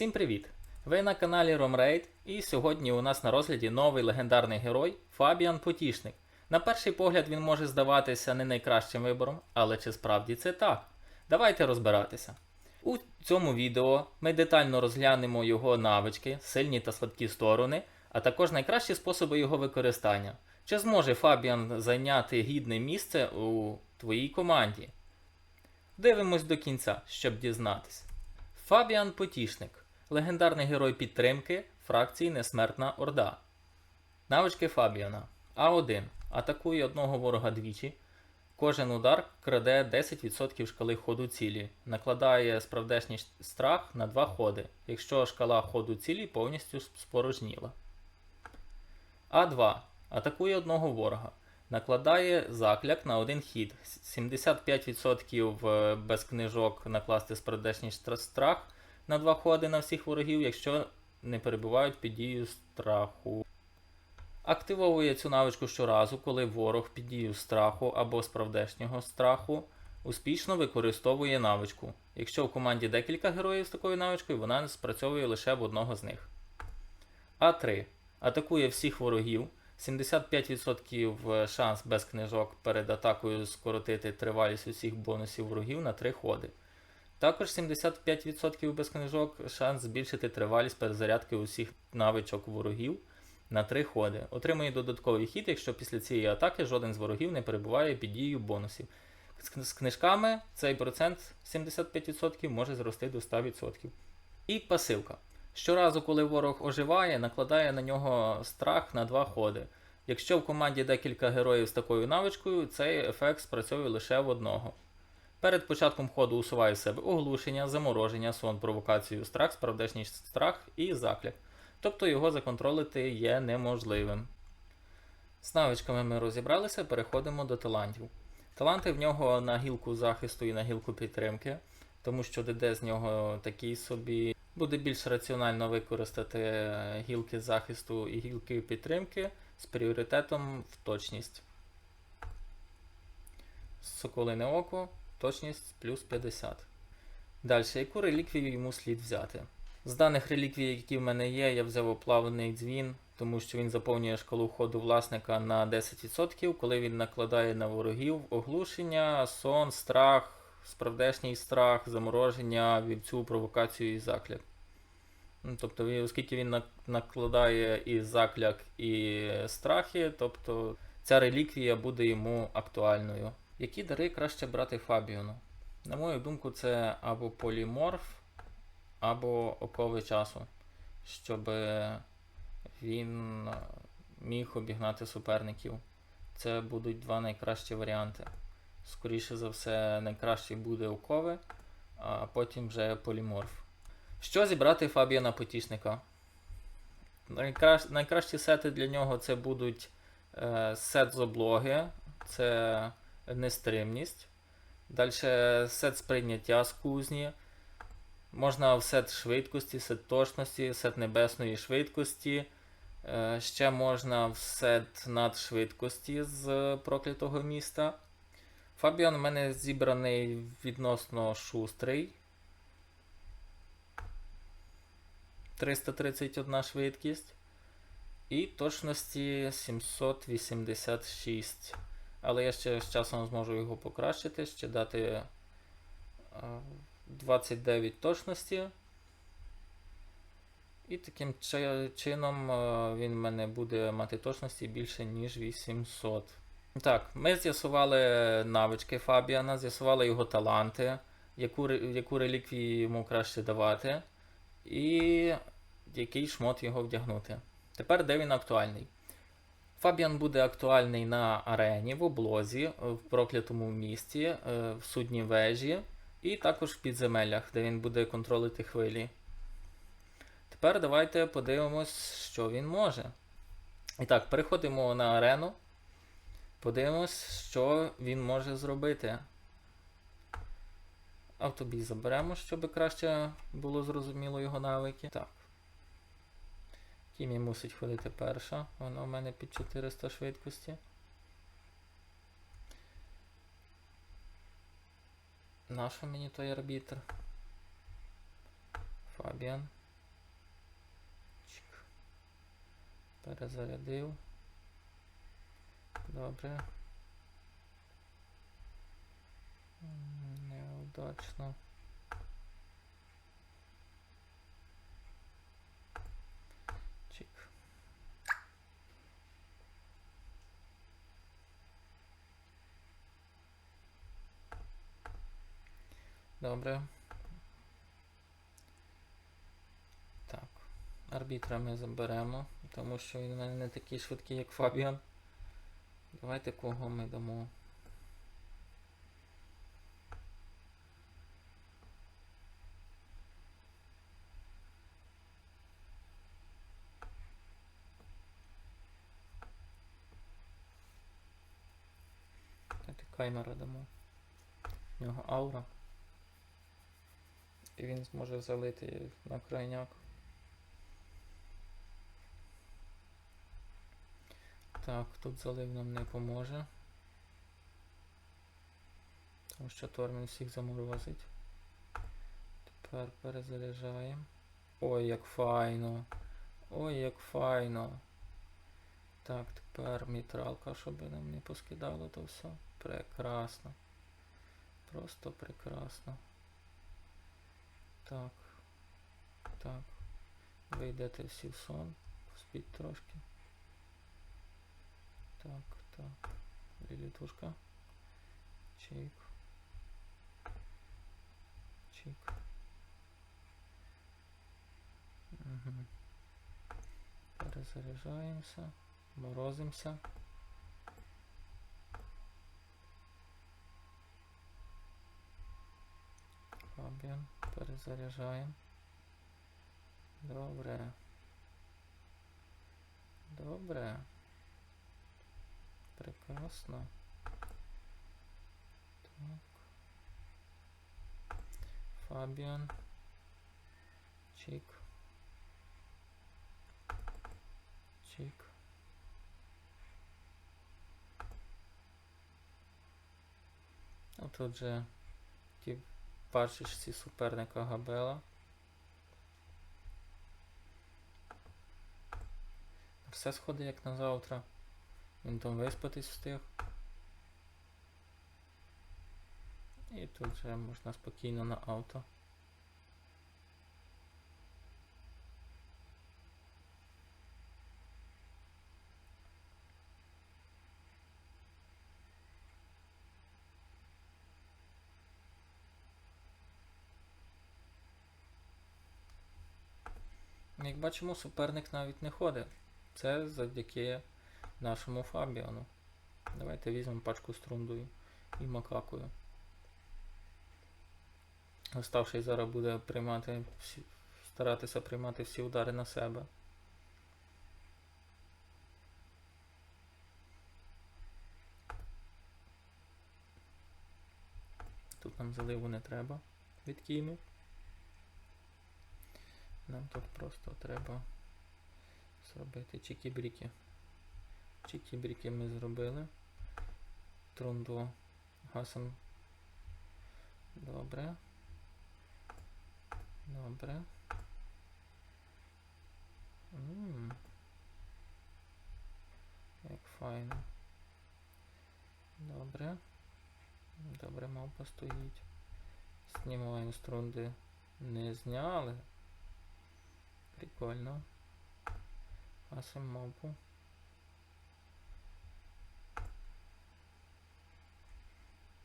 Всім привіт! Ви на каналі Ромрейд, і сьогодні у нас на розгляді новий легендарний герой Фабіан Потішник. На перший погляд він може здаватися не найкращим вибором, але чи справді це так? Давайте розбиратися. У цьому відео ми детально розглянемо його навички, сильні та слабкі сторони, а також найкращі способи його використання. Чи зможе Фабіан зайняти гідне місце у твоїй команді? Дивимось до кінця, щоб дізнатись. Фабіан Потішник легендарний герой підтримки фракції Несмертна Орда. Навички Фабіана. А1. Атакує одного ворога двічі. Кожен удар краде 10% шкали ходу цілі. Накладає справдешній страх на 2 ходи, якщо шкала ходу цілі повністю спорожніла. А2. Атакує одного ворога. Накладає закляк на один хід. 75% без книжок накласти справдешній страх на два ходи на всіх ворогів, якщо не перебувають під дією страху. Активовує цю навичку щоразу, коли ворог під дією страху або справдешнього страху успішно використовує навичку. Якщо в команді декілька героїв з такою навичкою, вона спрацьовує лише в одного з них. А3. Атакує всіх ворогів. 75% шанс без книжок перед атакою скоротити тривалість усіх бонусів ворогів на 3 ходи. Також 75% без книжок шанс збільшити тривалість перезарядки усіх навичок ворогів на 3 ходи. Отримує додатковий хід, якщо після цієї атаки жоден з ворогів не перебуває під дією бонусів. З книжками цей процент 75% може зрости до 100%. І пасивка. Щоразу, коли ворог оживає, накладає на нього страх на 2 ходи. Якщо в команді декілька героїв з такою навичкою, цей ефект спрацьовує лише в одного. Перед початком ходу усуває з себе оглушення, замороження, сон, провокацію, страх, справдешній страх і закляк. Тобто його законтролити є неможливим. З навичками ми розібралися, переходимо до талантів. Таланти в нього на гілку захисту і на гілку підтримки, тому що ДД з нього такий собі. Буде більш раціонально використати гілки захисту і гілки підтримки з пріоритетом в точність. Соколине око. Точність плюс 50. Далі, яку реліквію йому слід взяти? З даних реліквій, які в мене є, я взяв оплавлений дзвін, тому що він заповнює шкалу ходу власника на 10%, коли він накладає на ворогів оглушення, сон, страх, справдешній страх, замороження, вівцю, провокацію і закляк. Ну, Тобто, оскільки він накладає і закляк, і страхи, тобто ця реліквія буде йому актуальною. Які дари краще брати Фабіону? На мою думку, це або поліморф, або окови часу, щоб він міг обігнати суперників. Це будуть два найкращі варіанти. Скоріше за все, найкращий буде окови, а потім вже поліморф. Що зібрати Фабіана Потішника? Найкращ... Найкращі сети для нього це будуть е, сет з облоги. Це нестримність. Далі сет сприйняття з кузні. Можна в сет швидкості, сет точності, сет небесної швидкості. Е, ще можна в сет надшвидкості з проклятого міста. Фабіан у мене зібраний відносно шустрий. 331 швидкість. І точності 786. Але я ще з часом зможу його покращити, ще дати 29 точності. І таким чином він в мене буде мати точності більше, ніж 800. Так, ми з'ясували навички Фабіана, з'ясували його таланти, яку яку реліквію йому краще давати, і який шмот його вдягнути. Тепер де він актуальний. Фабіан буде актуальний на арені, в облозі, в проклятому місті, е, в судній вежі і також в підземеллях, де він буде контролити хвилі. Тепер давайте подивимось, що він може. І так, переходимо на арену. Подивимось, що він може зробити. Автобій заберемо, щоб краще було зрозуміло його навики. Так. Кімі мусить ходити перша. Вона в мене під 400 швидкості. Нащо мені той арбітр? Фабіан. Чик. Перезарядив. Добре. Неудачно. Добре. Так. Арбітра ми заберемо, тому що він у мене не такий швидкий, як Фабіан. Давайте кого ми дамо. Давайте каймера дамо. У нього аура. І він зможе залити на крайняк. Так, тут залив нам не поможе. Тому що Тормін всіх заморозить. Тепер перезаряджаємо. Ой, як файно. Ой, як файно. Так, тепер мітралка, щоб нам не поскидало то все. Прекрасно. Просто прекрасно. Так. Так. Ви йдете всі в сон. Спіть трошки. Так, так. Лілітушка. Чик. Чик. Угу. Перезаряджаємося. Морозимося. Фабіан. Перезаряджаємо. Добре. Добре. Прекрасно. Так. Фабіан. Чик. Чик. А тут же ті пачечці суперника Габела. Все сходить як на завтра. Він там виспатись встиг. І тут вже можна спокійно на авто. Як бачимо, суперник навіть не ходить. Це завдяки нашому Фабіану. Давайте візьмемо пачку з трундою і макакою. Оставший зараз буде приймати старатися приймати всі удари на себе. Тут нам заливу не треба від кімі. Нам тут просто треба зробити чікі-бріки. Чікі-бріки ми зробили. Трунду гасом. Добре. Добре. Ммм. Як файно. Добре. Добре, мавпа стоїть. Знімаємо струнди. Не зняли. Прикольно. Гасим мавпу.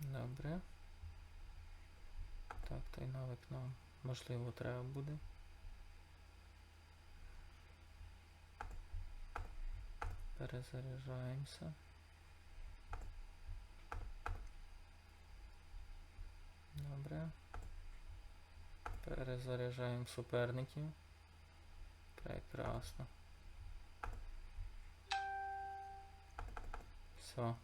Добре. Так, той навик нам можливо треба буде. Перезаряджаємося. Добре. Перезаряджаємо суперників. Прекрасно. Все.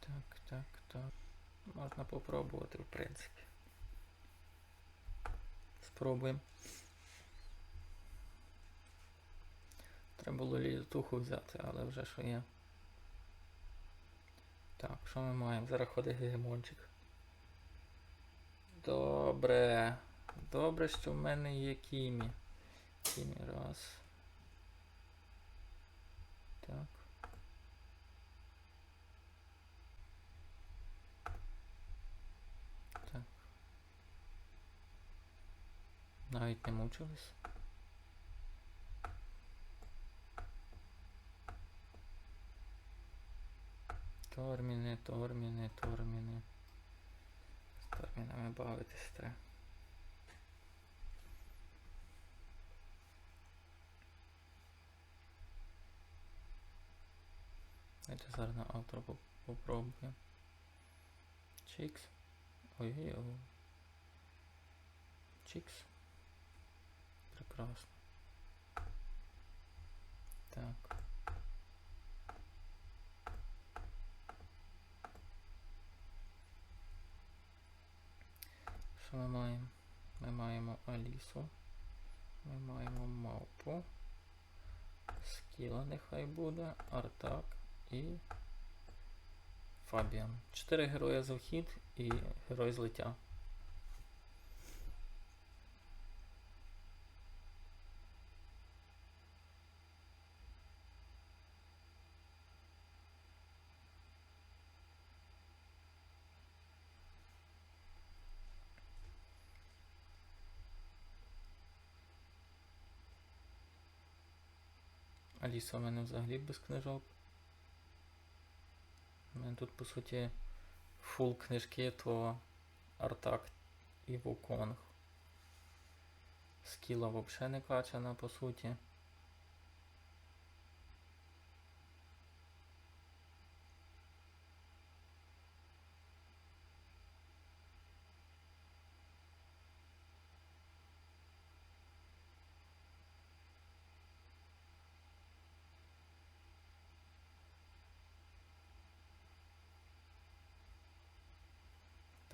Так, так, так. Можна попробувати, в принципі. Спробуємо. Треба було літуху взяти, але вже що є. Так, що ми маємо? Зараз ходить гегемончик. Добре. Добре, що в мене є Кімі. Кімі раз. Так. Так. Навіть не мучились. Торміни, торміни, торміни. З тормінами бавитись треба. Давайте зараз на автора поп- попробуємо. Чікс. Ой-ой-ой. Чікс. Прекрасно. Так. Що ми маємо? Ми маємо Алісу. Ми маємо мавпу. Скіла нехай буде. Артак і Фабіан. Чотири герої за вхід і герой злиття. Аліса в мене взагалі без книжок. У мене тут, по суті, фул книжки, то Артак і Вуконг. Скіла взагалі не качана, по суті.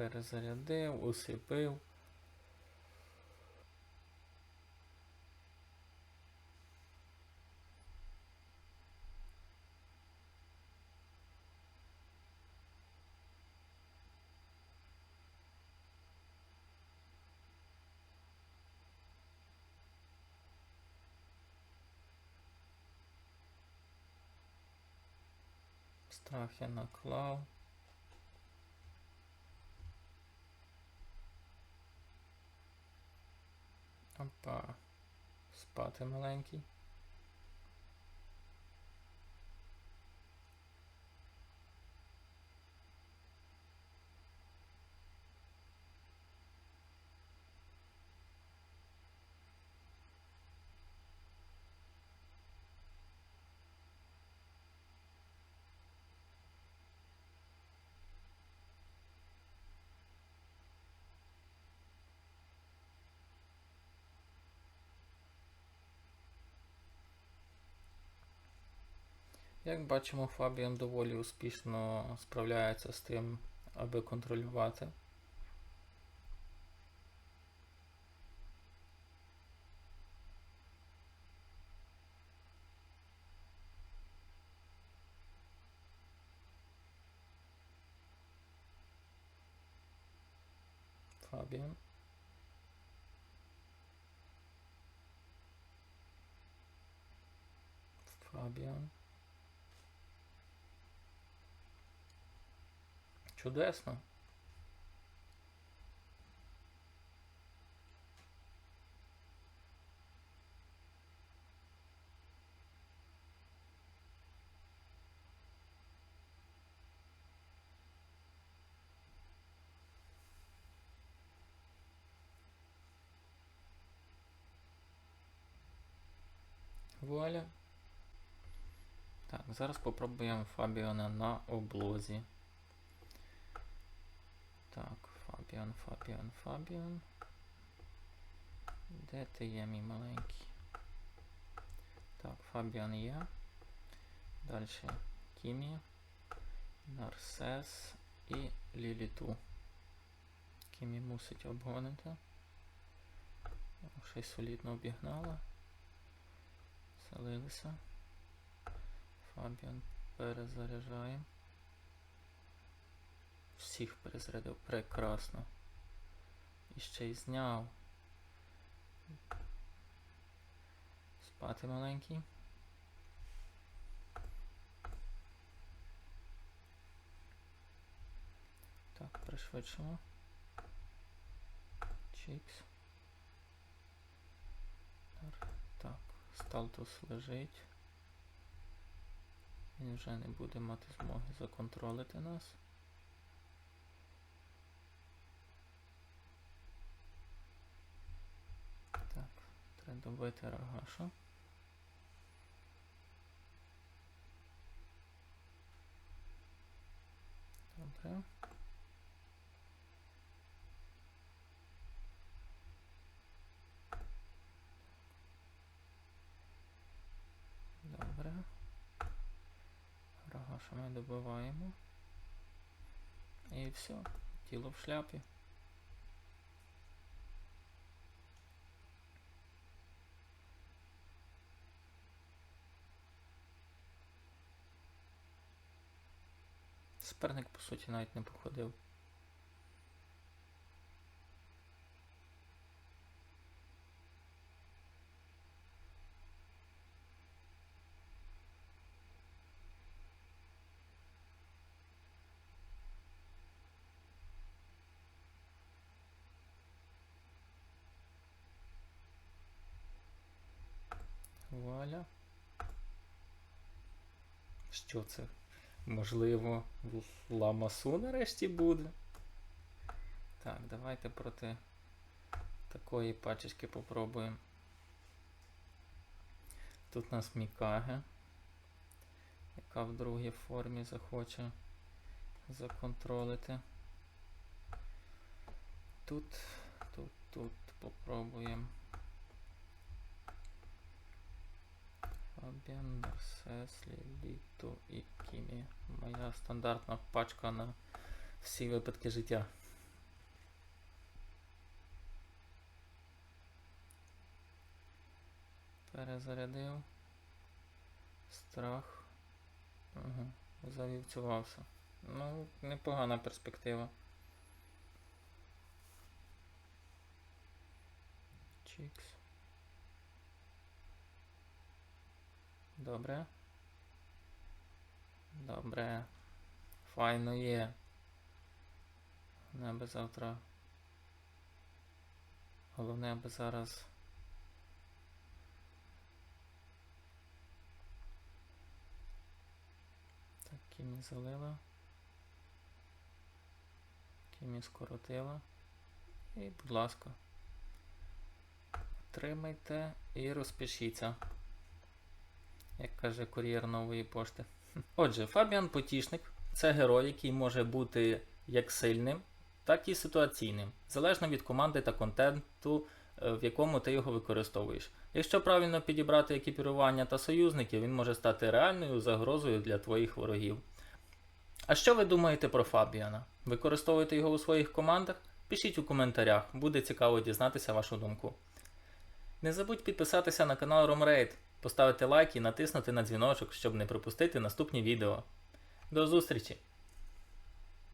Перезарядив, усипив. Страх я наклав. Опа. Спати маленький. Як бачимо, Фабіан доволі успішно справляється з тим, аби контролювати. Фабіан. Фабіан. Чудесно. Вуаля. Так, зараз попробуємо Фабіона на облозі. Так, Фабіан, Фабіан, Фабіан. Де ти є, мій маленький? Так, Фабіан є. Далі Кімі, Нарсес і Ліліту. Кімі мусить обгонити. Ще й солідно обігнала. Селилися. Фабіан перезаряджає. Всіх перезарядив. Прекрасно. І ще й зняв. Спати маленький. Так, пришвидшимо. Чікс. Так, сталтус лежить. Він вже не буде мати змоги законтролити нас. Так, треба добити рогашу. Добре. Добре. Рогашу ми добиваємо. І все. Тіло в шляпі. Суперник, по суті, навіть не походив. Вуаля. Що це? Можливо, ламасу нарешті буде. Так, давайте проти такої пачечки попробуємо. Тут у нас Мікаге, яка в другій формі захоче законтролити. Тут, тут, тут попробуємо. Фабіан, Мерсес, Ліліто і Кімі. Моя стандартна пачка на всі випадки життя. Перезарядив. Страх. Угу. Завівцювався. Ну, непогана перспектива. Чікс. Добре. Добре. Файно є. Не аби завтра. Головне, аби зараз. Так, Кімі залила. Кімі скоротила. І, будь ласка. Отримайте і розпишіться як каже кур'єр нової пошти. Отже, Фабіан Потішник це герой, який може бути як сильним, так і ситуаційним, залежно від команди та контенту, е, в якому ти його використовуєш. Якщо правильно підібрати екіпірування та союзників, він може стати реальною загрозою для твоїх ворогів. А що ви думаєте про Фабіана? Використовуєте його у своїх командах? Пишіть у коментарях, буде цікаво дізнатися вашу думку. Не забудь підписатися на канал Romraid, поставити лайк і натиснути на дзвіночок, щоб не пропустити наступні відео. До зустрічі!